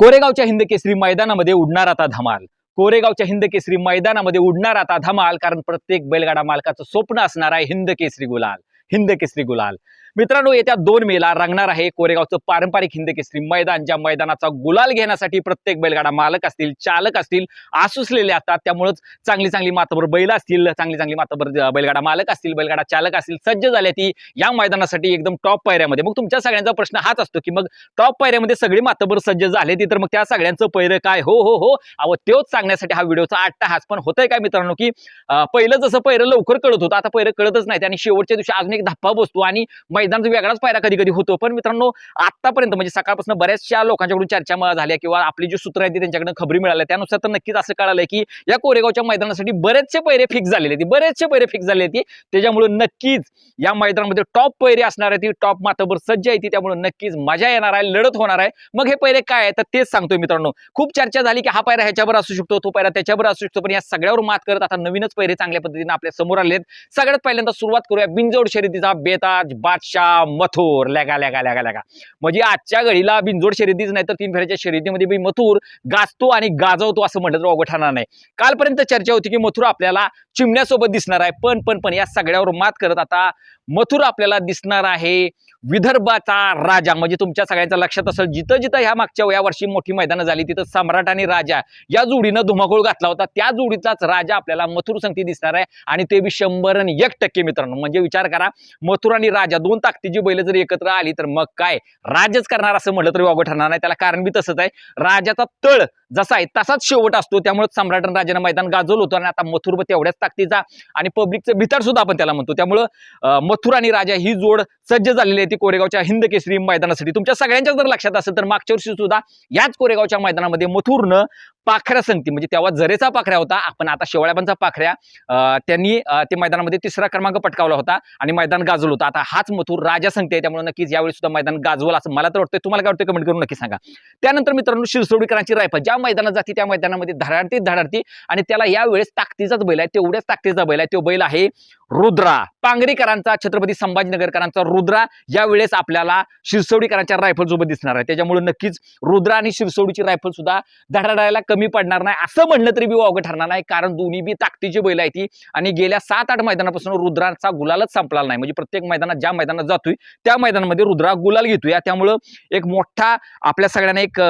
कोरेगावच्या हिंद केसरी मैदानामध्ये उडणार आता धमाल. कोरेगावच्या हिंद केसरी मैदानामध्ये उडणार आता धमाल कारण प्रत्येक बैलगाडा मालकाचं स्वप्न असणार आहे हिंद केसरी गुलाल हिंद केसरी गुलाल. मित्रांनो येत्या दोन मेला रंगणार आहे कोरेगावचं पारंपरिक हिंद केसरी मैदान ज्या मैदानाचा गुलाल घेण्यासाठी प्रत्येक बैलगाडा मालक असतील चालक असतील आसुसलेले असतात. त्यामुळेच चांगली चांगली मातबर बैल असतील चांगली चांगली मातबर बैलगाडा मालक असतील बैलगाडा चालक असतील सज्ज झाले ती या मैदानासाठी एकदम टॉप पायऱ्यामध्ये. मग तुमच्या सगळ्यांचा प्रश्न हाच असतो की मग टॉप पायऱ्यामध्ये सगळी मातबर सज्ज झाले ती तर मग त्या सगळ्यांचं पैर काय? हो हो हो. अव तेच सांगण्यासाठी हा व्हिडिओचा आठ हाच पण होतंय काय मित्रांनो की पहिलं जसं पैर लवकर कळत होतं आता पैर कळतच नाही. आणि शेवटच्या दिवशी अजून एक धप्पा बसतो आणि मैदान वेगळाच पायरा कधी कधी होतो. पण मित्रांनो आतापर्यंत म्हणजे सकाळपासून बऱ्याचशा लोकांच्याकडून चर्चा झाल्या किंवा आपली जी सूत्र आहेत ती त्यांच्याकडून खबरी मिळाल्या. त्यानुसार तर नक्कीच असं कळालंय की या कोरेगावच्या मैदानासाठी बरेचसे पैरे फिक्स झालेले आहेत. बरेचसे पैरे फिक्स झाले होते त्याच्यामुळे नक्कीच या मैदानामध्ये टॉप पैरे असणार आहे ती टॉप माताभर सज्ज आहे ती त्यामुळे नक्कीच मजा येणार आहे लढत होणार आहे. मग हे पैरे काय आहे तर तेच सांगतोय मित्रांनो. खूप चर्चा झाली की हा पैरा ह्याच्यावर असू शकतो तो पैरा त्याच्यावर असू शकतो. पण या सगळ्यावर मात करत आता नवीनच पैरे चांगल्या पद्धतीने आपल्यासमोर आले आहेत सगळ्यात पहिल्यांदा सुरुवात करूया बिंजोड शर्यतीचा बेताज बादशाह. मथुर लगा लगा लगा लगा म्हणजे आजच्या घडीला बिनजोड शर्यतीच नाही तर तीन फेऱ्याच्या शर्यतीमध्ये बी मथुर गाजतो आणि गाजवतो असं म्हटलं तर अवघड ठरणार नाही. कालपर्यंत चर्चा होती की मथुर आपल्याला चिमण्यासोबत दिसणार आहे. पण पण पण या सगळ्यावर मात करत आता मथुर आपल्याला दिसणार आहे. विदर्भाचा राजा. म्हणजे तुमच्या सगळ्यांच्या लक्षात असेल जिथं जिथं ह्या मागच्या या वर्षी मोठी मैदानं झाली तिथं सम्राट आणि राजा या जोडीनं धुमाकूळ घातला होता. त्या जोडीचाच राजा आपल्याला मथुर संगती दिसणार आहे. आणि ते बी शंभर आणि एक टक्के मित्रांनो. म्हणजे विचार करा मथुर आणि राजा दोन ताकदीची बैल जर एकत्र आली तर मग काय? राजच करणार असं म्हटलं तरी वागत ठरणार नाही. त्याला कारण बी तसंच आहे. राजाचा तळ जसा आहे तसाच शेवट असतो. त्यामुळे सम्राट आणि राजानं मैदान गाजवलं होतं. आणि आता मथुर ब तेवढ्याच ताकदीचा आणि पब्लिकचं भितर सुद्धा आपण त्याला म्हणतो. त्यामुळं मथुर आणि राजा ही जोड सज्ज झालेली आहे. ती कोरेगावच्या हिंद केसरी मैदानासाठी. तुमच्या सगळ्यांच्या जर लक्षात असेल तर मागच्या वर्षी सुद्धा याच कोरेगावच्या मैदानामध्ये मथुरनं पाखऱ्या संगती म्हणजे तेव्हा जरेचा पाखऱ्या होता आपण आता शेवळ्याबांचा पाखऱ्या त्यांनी ते मैदानामध्ये तिसरा क्रमांक पटकावला होता आणि मैदान गाजवलं होतं. आता हाच मथुर राजा संगती आहे त्यामुळे नक्कीच यावेळी सुद्धा मैदान गाजवलं असं मला तर वाटतं तुम्हाला काय वाटतं कमेंट करून नक्की सांगा. त्यानंतर मित्रांनो शिरसोडीकरांची रायफल. ज्या मैदानात जाते त्या मैदानामध्ये धडाडती धडाडती आणि त्याला यावेळेस ताकदीचाच बैल आहे तेवढ्याच ताकदीचा बैल आहे. तो बैल आहे रुद्रा. पांगरीकरांचा छत्रपती संभाजीनगरकरांचा रुद्रा. त्यावेळेस आपल्याला शिरसवडीकरांच्या रायफल सोबत दिसणार आहे. त्याच्यामुळे नक्कीच रुद्रा आणि शिरसोडीची रायफल सुद्धा धडाडायला कमी पडणार नाही असं म्हणलं तरी बी वावगं ठरणार नाही. कारण दोन्ही बी ताकदीची बैल आहे ती आणि गेल्या सात आठ मैदानापासून रुद्राचा गुलालच संपला नाही. म्हणजे प्रत्येक मैदानात ज्या मैदानात जातोय त्या मैदानामध्ये रुद्रा गुलाल घेतोय. त्यामुळं एक मोठा आपल्या सगळ्यांना एक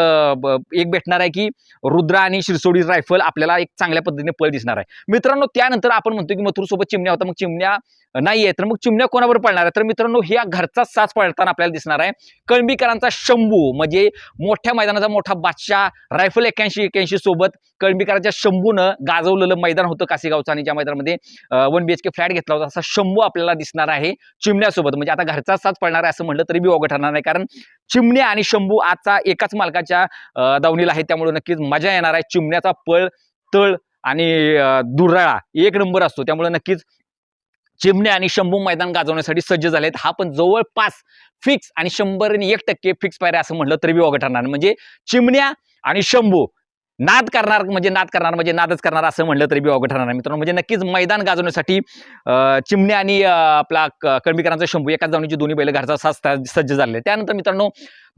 एक भेटणार आहे की रुद्रा आणि शिरसोडी रायफल आपल्याला एक चांगल्या पद्धतीने पळ दिसणार आहे. मित्रांनो त्यानंतर आपण म्हणतो की मथुर सोबत चिमण्या होता. मग चिमण्या नाही आहे तर मग चिमण्या कोणावर पडणार आहे? तर मित्रांनो ह्या घरचा साच पडताना आपल्याला दिसणार आहे. कळंबीकरांचा शंभू म्हणजे मोठ्या मैदानाचा मोठा बादशाह रायफल एक्याऐंशी एक्याऐंशी सोबत कळंबीकरांच्या शंभूनं गाजवलेलं मैदान होतं कासेगावचं आणि ज्या मैदानामध्ये one B H K flat घेतला होता असा शंभू आपल्याला दिसणार आहे चिमण्यासोबत. म्हणजे आता घरचा साच पडणार आहे असं म्हटलं तरी बी वावगं ठरणार नाही. कारण चिमण्या आणि शंभू आजचा एकाच मालकाच्या दावणीला आहे. त्यामुळे नक्कीच मजा येणार आहे. चिमण्याचा पळ तळ आणि दुर्राळा दुराळा एक नंबर असतो. त्यामुळे नक्कीच चिमण्या आणि शंभू मैदान गाजवण्यासाठी सज्ज झालेत. हा पण जवळपास फिक्स आणि शंभर आणि एक टक्के फिक्स पायऱ्या असं म्हटलं तरी बी ठरणार म्हणजे चिमण्या आणि शंभू. नाद करणार म्हणजे नाद करणार म्हणजे नादच करणार असं म्हटलं तरी बी अवघड ठरणार नाही. मित्रांनो म्हणजे नक्कीच मैदान गाजवण्यासाठी चिमण्या आणि आपला कळंबीकरांचा शंभू एकाच जाऊनची दोन्ही बैल घरचा सज्ज झाले त्यानंतर मित्रांनो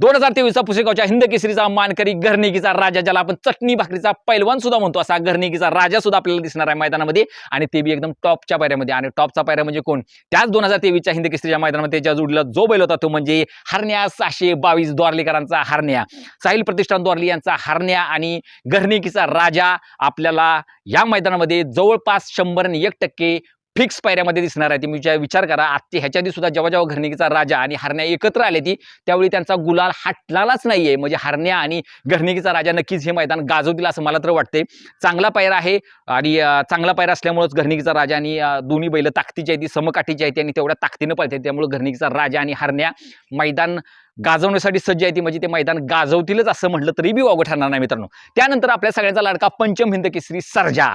दोन हजार तेवीसचा पुसेगावच्या हिंद केसरीचा मानकरी घरणिकीचा राजा ज्याला आपण चटणी भाकरीचा पैलवान सुद्धा म्हणतो असा घरणिकीचा राजा सुद्धा आपल्याला दिसणार आहे मैदानामध्ये. आणि ते बी एकदम टॉपच्या पायऱ्यामध्ये. आणि टॉपचा पायऱ्या म्हणजे कोण? त्याच दोन हजार तेवीसच्या हिंद केसरीच्या मैदानामध्ये ज्या जोडीला जो बैल होता तो म्हणजे हरण्या सहाशे बावीस द्वारलीकरांचा हरण्या. साहिल प्रतिष्ठान द्वारली यांचा हरण्या आणि घरणिकीचा राजा आपल्याला या मैदानामध्ये जवळपास शंभर आणि एक टक्के फिक्स पायऱ्यामध्ये दिसणार आहे. ती विचार विचार करा आजची ह्याच्या आधी सुद्धा जेव्हा जेव्हा घरणिकीचा राजा आणि हरण्या एकत्र आले ती त्यावेळी त्यांचा गुलाल हाटलालाच नाहीये. म्हणजे हरण्या आणि घरणिकीचा राजा नक्कीच हे मैदान गाजवतील असं मला तर वाटते चांगला पायरा आहे आणि चांगला पायरा असल्यामुळेच घरणिकीचा राजा आणि दोन्ही बैल ताकदीची आहे ती समकाठीची आहे ती आणि तेवढ्या ताकदीनं पळते त्यामुळे घरणिकीचा राजा आणि हरण्या मैदान गाजवण्यासाठी सज्ज आहे ती म्हणजे ते मैदान गाजवतीलच असं म्हटलं तरी बी वावगं ठरणार नाही मित्रांनो. त्यानंतर आपल्या सगळ्यांचा लाडका पंचम हिंद केसरी सर्जा.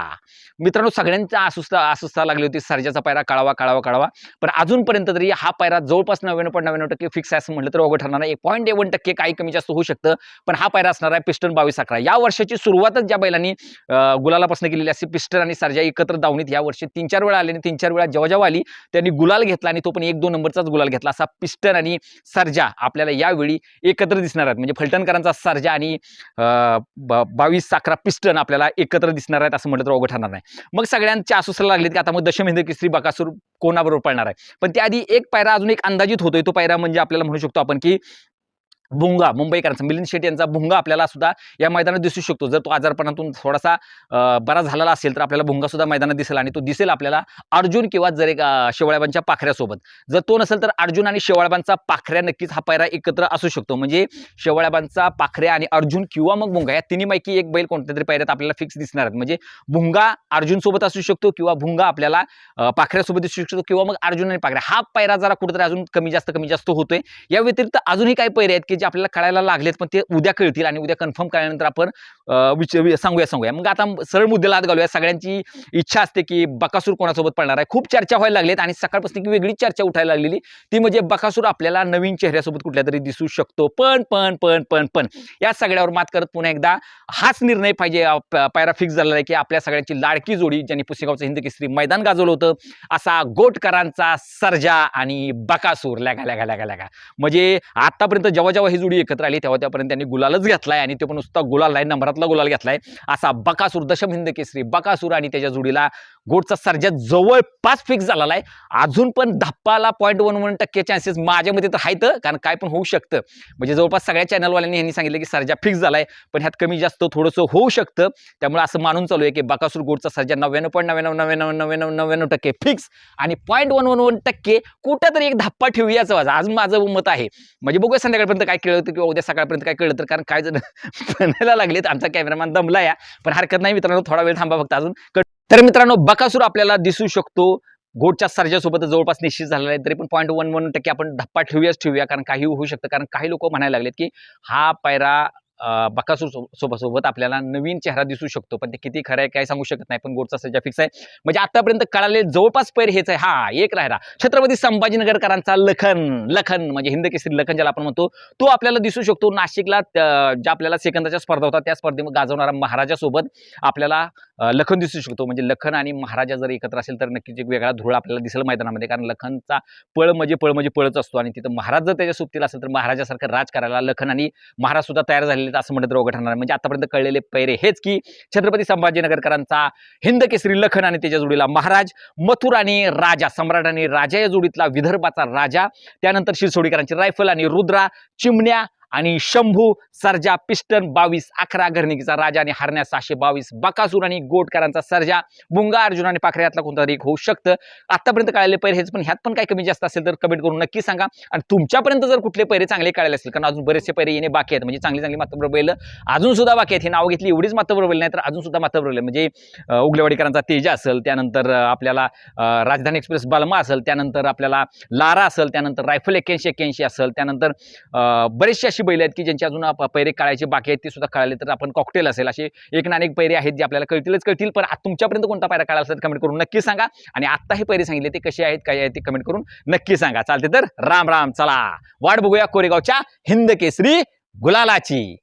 मित्रांनो सगळ्यांचा असुस्था असुस्था लागली होती सर्जाचा पायरा काळावा काळावा काळावा. पण अजूनपर्यंत तरी हा पायरा जवळपास नव्याण्णव पॉईंट नव्याण्णव टक्के फिक्स आहे असं म्हटलं तर वावगं ठरणार नाही. पॉईंट एवन टक्के काही कमी जास्त होऊ शकतं पण हा पायरा असणार आहे पिस्टन बावीस अकरा. या वर्षाची सुरुवातच ज्या बैलांनी गुलालापासून केलेली असते पिस्टन आणि सर्जा एकत्र दावणीत या वर्षी तीन चार वेळा आले आणि तीन चार वेळा जेव्हा जेव्हा आली त्यांनी गुलाल घेतला आणि तो पण एक दोन नंबरचाच गुलाल घेतला असा पिस्टन आणि सर्जा आपल्याला आपल्याला यावेळी एकत्र दिसणार आहेत. म्हणजे फलटणकरांचा सर्जा आणि बावीस साखरा पिस्टन आपल्याला एकत्र दिसणार आहेत असं म्हटलं तर अवघड ठरणार नाही. मग सगळ्यांचे आसुसाला लागलेत की आता मग दशमेंद्र हिंद केसरी बकासूर कोणाबरोबर पळणार आहे? पण त्याआधी एक पायरा अजून एक अंदाजित होतोय. तो पायरा म्हणजे आपल्याला म्हणू शकतो आपण की भुंगा मुंबईकरांचा मिलिंद शेट्टी यांचा भुंगा आपल्याला सुद्धा या मैदानात दिसू शकतो. जर तो आजारपणातून थोडासा बरा झालेला असेल तर आपल्याला भुंगा सुद्धा मैदानात दिसेल आणि तो दिसेल आपल्याला अर्जुन किंवा जर एक शेवाळ्याबांच्या पाखऱ्यासोबत. जर तो नसेल तर अर्जुन आणि शेवाळ्याबांचा पाखऱ्या नक्कीच हा पायरा एकत्र असू शकतो. म्हणजे शेवाळ्याबांचा पाखऱ्या आणि अर्जुन किंवा मग भुंगा या तिन्हीपैकी एक बैल कोणत्या तरी पायऱ्यात आपल्याला फिक्स दिसणार आहेत. म्हणजे भुंगा अर्जुन सोबत असू शकतो किंवा भुंगा आपल्याला पाखऱ्यासोबत दिसू शकतो किंवा मग अर्जुन आणि पाखऱ्या. हा पायरा जरा कुठेतरी अजून कमी जास्त कमी जास्त होतोय. या व्यतिरिक्त अजूनही काही पैरे आहेत की जे आपल्याला कळायला लागलेत पण ते उद्या कळतील आणि उद्या कन्फर्म केल्यानंतर आपण विच सांगूया सांगूया. मग आता सरळ मुद्द्याला हात घालूया. सगळ्यांची इच्छा असते की बकासूर कोणासोबत पडणार आहे. खूप चर्चा व्हायला लागलेत आणि सकाळपासून की वेगळी चर्चा उठायला लागलेली. ती म्हणजे बकासूर आपल्याला नवीन चेहऱ्यासोबत कुठल्या तरी दिसू शकतो. पण पण पण पण पण. या सगळ्यावर मात करत पुन्हा एकदा हाच निर्णय पाहिजे पायरा फिक्स झालेला आहे की आपल्या सगळ्यांची लाडकी जोडी ज्यांनी पुसेगावचं हिंद केसरी मैदान गाजवलं होतं असा गोटकरांचा सर्जा आणि बकासूर. लॅगा लॅगा लॅगा लॅगा. म्हणजे आतापर्यंत जेव्हा जेव्हा ही जोडी एकत्र आली तेव्हा त्यापर्यंत त्यांनी गुलालच घेतलाय आणि तो पण नुसता गुलाल नाही नंबरातला गुलाल घेतलाय. असा बकासूर दशम हिंद केसरी बकासूर आणि त्याच्या जोडीला गोडचा सर्जा जवळपास फिक्स झालेला आहे. अजून पण धप्पाला पॉईंट वन वन टक्के चान्सेस माझ्या मते तर आहेत कारण काय पण होऊ शकतं. म्हणजे जवळपास सगळ्या चॅनलवाल्यांनी यांनी सांगितलं की सर्जा फिक्स झालाय पण ह्यात कमी जास्त थोडंसं होऊ शकतं. त्यामुळे असं मानून चालू आहे की बकासूर गोडचा सर्जा नव्याण्णव पॉईंट नव्याण्णव नव्याण्णव नव्याण्णव नव्याण्णव टक्के फिक्स आणि पॉईंट वन वन वन टक्के कुठंतरी एक धप्पा ठेवूयाचं. वाज आज माझं मत आहे. म्हणजे बघूया संध्याकाळपर्यंत काय केलं होतं किंवा उद्या सकाळपर्यंत काय कळलं तर कारण काय जण बनायला लागलेत आमचा कॅमेरामॅन दमला या पण हरकत नाही मित्रांनो थोडा वेळ थांबा फक्त अजून. कट- तर मित्रांनो बकासूर आपल्याला दिसू शकतो. गोटच्या सर्जासोबत जवळपास निश्चित झालेला आहे तरी पण पॉईंट वन वन टक्के आपण धप्पा ठेवूयाच ठेवूया. कारण काही होऊ शकतं. कारण काही लोक म्हणायला लागलेत की हा पायरा बकासूर सो- सोबत सोबत आपल्याला नवीन चेहरा दिसू शकतो. पण ते किती खरं आहे काय सांगू शकत नाही पण गोडचा सर्जा फिक्स आहे. म्हणजे आतापर्यंत कळाले जवळपास पैर हेच आहे. हा एक राहिला. छत्रपती संभाजीनगरकरांचा लखन लखन म्हणजे हिंद केसरी लखन ज्याला आपण म्हणतो तो आपल्याला दिसू शकतो. नाशिकला ज्या आपल्याला सेकंदाच्या स्पर्धा होता त्या स्पर्धेमध्ये गाजवणारा महाराजासोबत आपल्याला लखन दिसू शकतो. म्हणजे लखन आणि महाराजा जर एकत्र असेल तर नक्कीच एक वेगळा धुळ आपल्याला दिसेल मैदानामध्ये. कारण लखनचा पळ म्हणजे पळ म्हणजे पळच असतो. आणि तिथं महाराज जर त्याच्या सुट्टीला असेल तर महाराजासारखं राज करायला लखन आणि महाराज सुद्धा तयार झालेले आहेत असं म्हटलं तर अवघड ठरणार. म्हणजे आतापर्यंत कळलेले पैरे हेच की छत्रपती संभाजीनगरकरांचा हिंद केसरी लखन आणि त्याच्या जोडीला महाराज मथुर आणि राजा सम्राट आणि राजा या जोडीतला विदर्भाचा राजा त्यानंतर शिरसोडीकरांची रायफल आणि रुद्रा चिमण्या आणि शंभू सर्जा पिस्टन बावीस अकरा घरणिकीचा राजा आणि हरण्या सहाशे बावीस बकासूर आणि गोटकरांचा सर्जा बुंगा अर्जुन आणि पाखरे यातला कोणता तरी एक होऊ शकतं. आतापर्यंत कळालेले पैरे हेच पण ह्यात पण काही कमी जास्त असेल तर कमेंट करून नक्की सांगा. आणि तुमच्यापर्यंत जर कुठले पैरे चांगले कळाले असेल कारण अजून बरेचसे पैरे येणे बाकी आहेत म्हणजे चांगली चांगली मात्र बैल अजून सुद्धा बाकी आहेत हे नाव घेतली एवढीच मात्र बैल नाही तर अजून सुद्धा मात्र बैल म्हणजे उगलेवाडीकरांचा तेजा असेल त्यानंतर आपल्याला राजधानी एक्सप्रेस बलमा असेल त्यानंतर आपल्याला लारा असेल त्यानंतर रायफल एक्क्याऐंशी एक्क्याऐंशी असेल त्यानंतर अं, बरेचसे अशी बैल आहेत की ज्यांचे अजून पैरे काढायचे बाकी आहेत ते सुद्धा कळाले. तर आपण कॉकटेल असेल असे एक ना अनेक पैरे आहेत जे आपल्याला कळतीलच कळतील. पण तुमच्यापर्यंत कोणता पायरा काढायला असेल कमेंट करून नक्की सांगा. आणि आत्ता हे पैरे सांगितले ते कसे आहेत काय आहेत ते कमेंट करून नक्की सांगा. चालते तर राम राम. चला. वाट बघूया कोरेगावच्या हिंद केसरी गुलालाची.